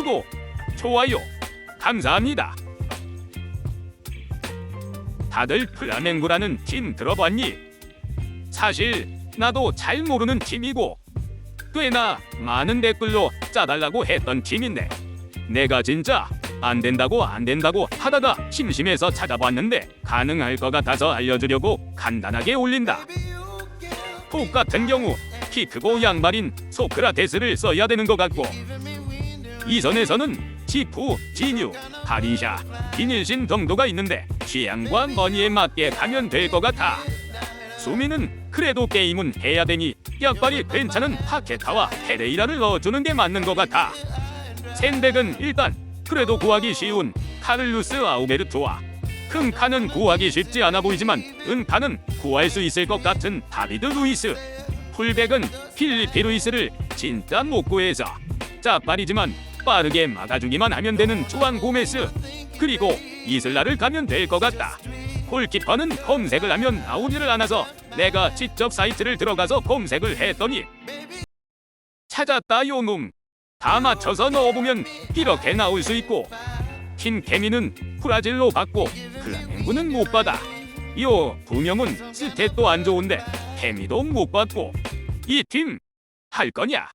구독, 좋아요 감사합니다. 다들 플라멩고라는 팀 들어봤니? 사실 나도 잘 모르는 팀이고 꽤나 많은 댓글로 짜달라고 했던 팀인데 내가 진짜 안 된다고 안 된다고 하다가 심심해서 찾아봤는데 가능할 것 같아서 알려주려고 간단하게 올린다. 폭 같은 경우 키 크고 양말인 소크라테스를 써야 되는 것 같고 이 선에서는 지푸, 진유, 다리샤, 비닐신 정도가 있는데 취향과 머니에 맞게 가면 될 것 같아. 수미는 그래도 게임은 해야 되니 약발이 괜찮은 파케타와 페레이라를 넣어주는 게 맞는 것 같아. 샌덱은 일단 그래도 구하기 쉬운 카를루스 아우베르토와 큰 칸은 구하기 쉽지 않아 보이지만 은 칸은 구할 수 있을 것 같은 다비드 루이스 풀백은 필리피 루이스를 진짜 못 구해서 짭발이지만 빠르게 막아주기만 하면 되는 주안 고메스. 그리고 이슬라를 가면 될 것 같다. 골키퍼는 검색을 하면 나오지를 않아서 내가 직접 사이트를 들어가서 검색을 했더니 찾았다 요놈 다 맞춰서 넣어보면 이렇게 나올 수 있고 흰 개미는 브라질로 받고 플라멩고는 못 받아. 요두 명은 스탯도 안 좋은데 개미도 못 받고. 이 팀 할 거냐?